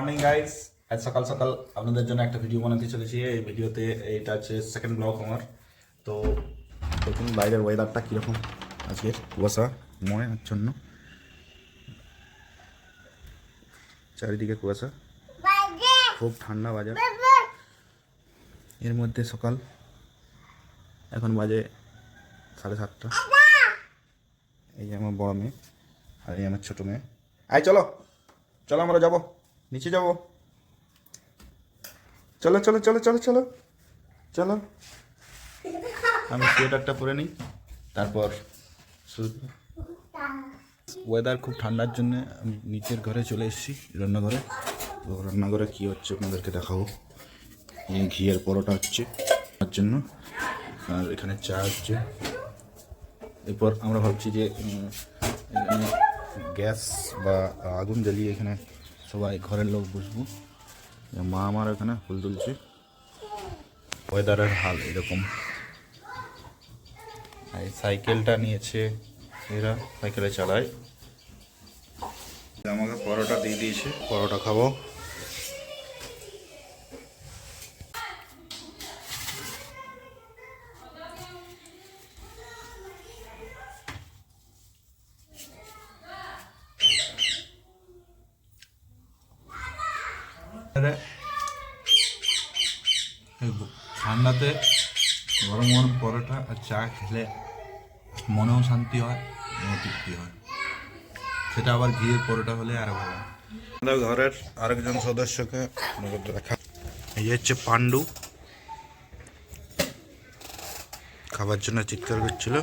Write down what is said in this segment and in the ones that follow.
Morning guys আজ সকাল সকাল আপনাদের জন্য একটা ভিডিও বানাতে চলেছি। এই ভিডিওতে এটা হচ্ছে সেকেন্ড ব্লগ আমার। তো দেখুন বাইরের ওয়েদারটা কীরকম আজকে কুয়াশা মনে আচ্ছন্ন। চারিদিকে কুয়াশা। খুব ঠান্ডা বাজার। এর মধ্যে সকাল। এখন বাজে সাড়ে সাতটা। এই যে আমার বড় মেয়ে আর এই আমার ছোটো মেয়ে। আয় চলো। চলো, আমরা যাব। নিচে যাব। চলো চলো চলো চলো চলো চলো। আমি সোয়েটারটা পরে নিই, তারপর ওয়েদার খুব ঠান্ডার জন্য আমি নিচের ঘরে চলে এসেছি, রান্নাঘরে। তো রান্নাঘরে কী হচ্ছে আপনাদেরকে দেখাবো। এই ঘিয়ের পরোটা হচ্ছে, তার জন্য। আর এখানে চা হচ্ছে। এরপর আমরা ভাবছি যে গ্যাস বা আগুন জ্বালিয়ে এখানে সবাই ঘরের লোক বসবো। মা আমার এখানে ফুল তুলছে। ওয়েদারের হাল এরকম। আর এই সাইকেলটা নিয়েছে এরা, সাইকেলে চালায়। আমাকে পরোটা দিয়ে দিয়েছে, পরোটা খাব এই ঠান্ডাতে গরম গরম পরোটা আর চা খেলে মনেও শান্তি হয় মনে তৃপ্তি হয়। সেটা আবার ঘিয়ের পরোটা হলে আর ভালো আমাদের ঘরের আরেকজন সদস্যকে দেখা এই হচ্ছে পাণ্ডু। খাবার জন্য চিৎকার করছিল।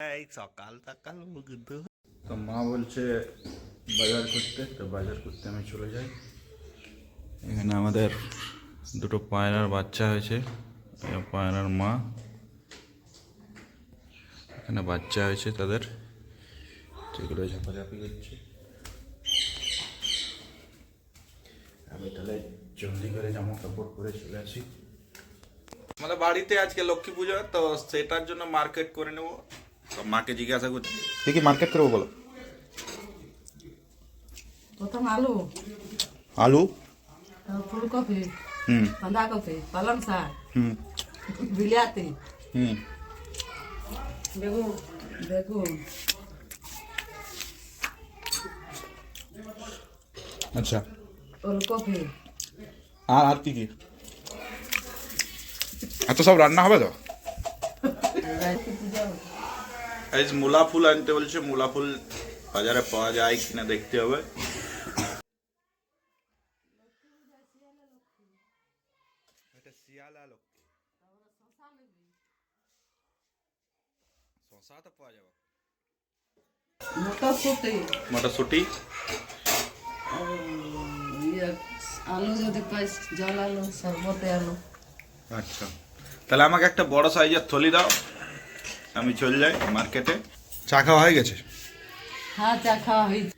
এই সকাল সকাল মা বলছে বাজার করতে তো বাজার করতে আমি চলে যাই। এখানে আমাদের দুটো পায়রার বাচ্চা হয়েছে পায়রার মা। এখানে বাচ্চা হয়েছে তাদের যেগুলো ঝাপাঝাপি করছে। আমি তাহলে জলদি করে জামা কাপড় পরে চলে আসি। আমাদের বাড়িতে আজকে লক্ষ্মী পুজো তো সেটার জন্য মার্কেট করে নেব। তো মাকে জিজ্ঞাসা করছি। কি মার্কেট করব বলো। প্রথম আলু আলু তারপর ফুলকপি হুম বাঁধাকপি পালং শাক হুম বিলাতি হুম বেগুন বেগুন আচ্ছা ওলকপি আর আর কি কি এত সব রান্না হবে তো এই যে মূলা ফুল আনতে বলছে মূলা ফুল বাজারে পাওয়া যায় কিনা দেখতে হবে তো পাওয়া যাবে। মটরশুঁটি। মটরশুটি। ইয়ে আলু যদি পাই জল আলু সরবতে আলু। আচ্ছা। তাহলে আমাকে একটা বড় সাইজের থলি দাও। আমি চলে যাই মার্কেটে। চা খাওয়া হয়ে গেছে? হ্যাঁ চা খাওয়া হয়েছে।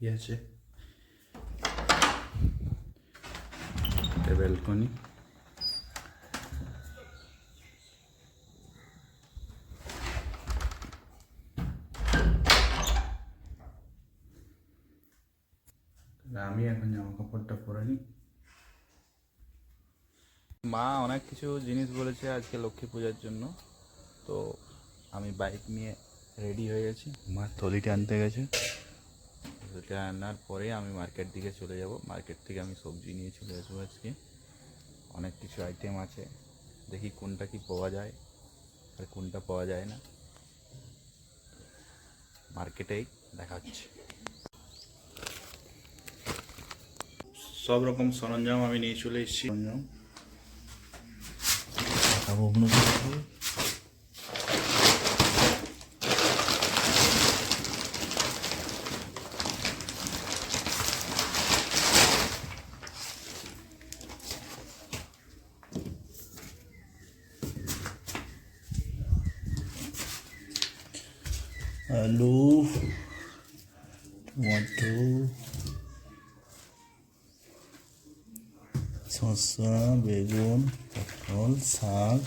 ইয়ে আছে। আমি এখন জামা কাপড়টা পরে নিই মা অনেক কিছু জিনিস বলেছে আজকে লক্ষ্মী পূজার জন্য। তো আমি বাইক নিয়ে রেডি হয়ে গেছি। মা থলিটা আনতে গেছে। থলিটা আনার পরে আমি মার্কেট দিকে চলে যাব। মার্কেট থেকে আমি সবজি নিয়ে চলে আসব আজকে। অনেক কিছু আইটেম আছে। দেখি কোনটা কি পাওয়া যায় আর কোনটা পাওয়া যায় না। মার্কেটেই দেখা হচ্ছে সব রকম সরঞ্জাম আমি নিয়ে চলে এসেছি। আলু টমেটো শসা বেগুন পটল শাক।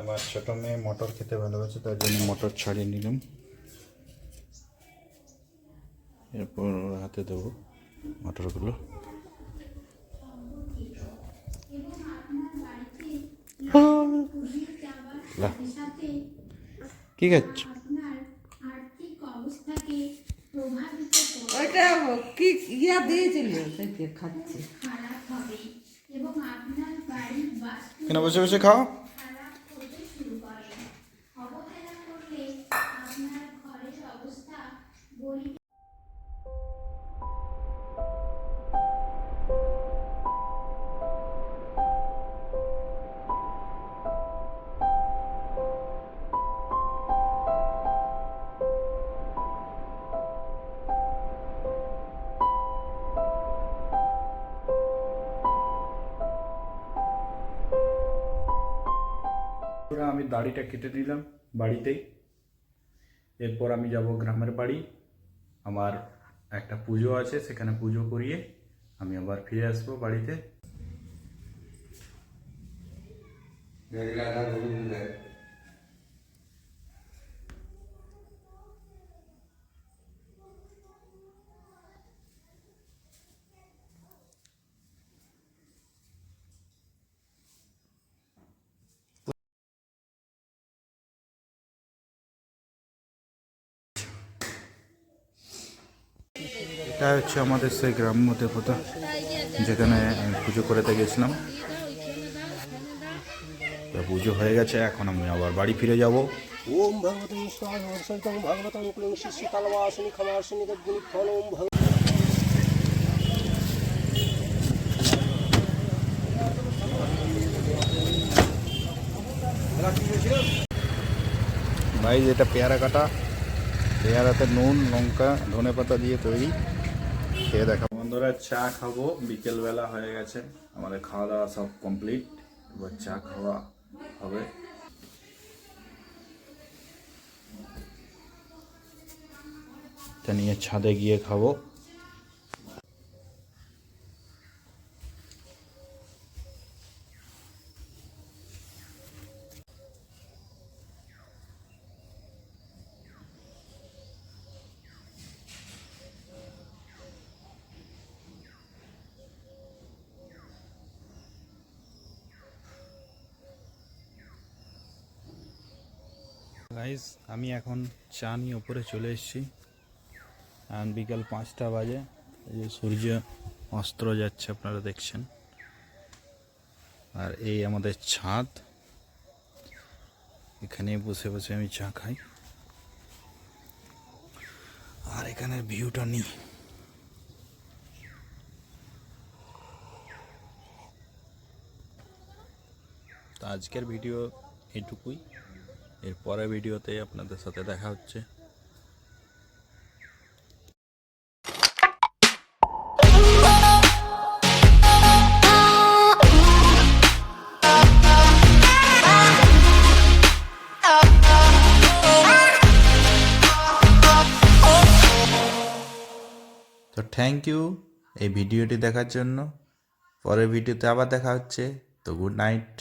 আমার ছোট মেয়ে মটর খেতে ভালোবাসে তার জন্য মটর ছাড়িয়ে নিলাম। এরপর হাতে দেবো মটরগুলো। লা। কি খাচ্ছ? কি ইয়া দিয়েছিল সেটা খাচ্ছি। খারাপ হবে। এবং আপনার বাড়ির বাস্তু কেন বসে বসে খাও? পুরো আমি দাড়িটা কেটে নিলাম বাড়িতেই এরপর আমি যাব গ্রামের বাড়ি। আমার একটা পুজো আছে, সেখানে পুজো করিয়ে আমি আবার ফিরে আসব বাড়িতে। এটা হচ্ছে আমাদের সেই গ্রাম্য দেবতা যেখানে আমি পুজো করতে গেছিলাম। তা পুজো হয়ে গেছে এখন আমি আবার বাড়ি ফিরে যাব। ওম ভগবতে দেবগুণী ফল ওম ভগ ভাই যেটা পেয়ারা কাটা। পেয়ারাতে নুন লঙ্কা ধনে পাতা দিয়ে তৈরি। খেয়ে দেখা বন্ধুরা চা খাব। বিকেলবেলা হয়ে গেছে। আমাদের খাওয়া দাওয়া সব কমপ্লিট। এবার চা খাওয়া হবে। নিয়ে ছাদে গিয়ে খাব। গাইস আমি এখন চা নিয়ে ওপরে চলে এসেছি। এখন বিকাল পাঁচটা বাজে। এই যে সূর্য অস্ত্র যাচ্ছে, আপনারা দেখছেন। আর এই আমাদের ছাদ। এখানে বসে বসে আমি চা খাই। আর এখানের ভিউটা নিই আজকের ভিডিও এটুকুই। এর পরের ভিডিওতে আপনাদের সাথে দেখা হচ্ছে। তো থ্যাংক ইউ এই ভিডিওটি দেখার জন্য। পরের ভিডিওতে আবার দেখা হচ্ছে। তো গুড নাইট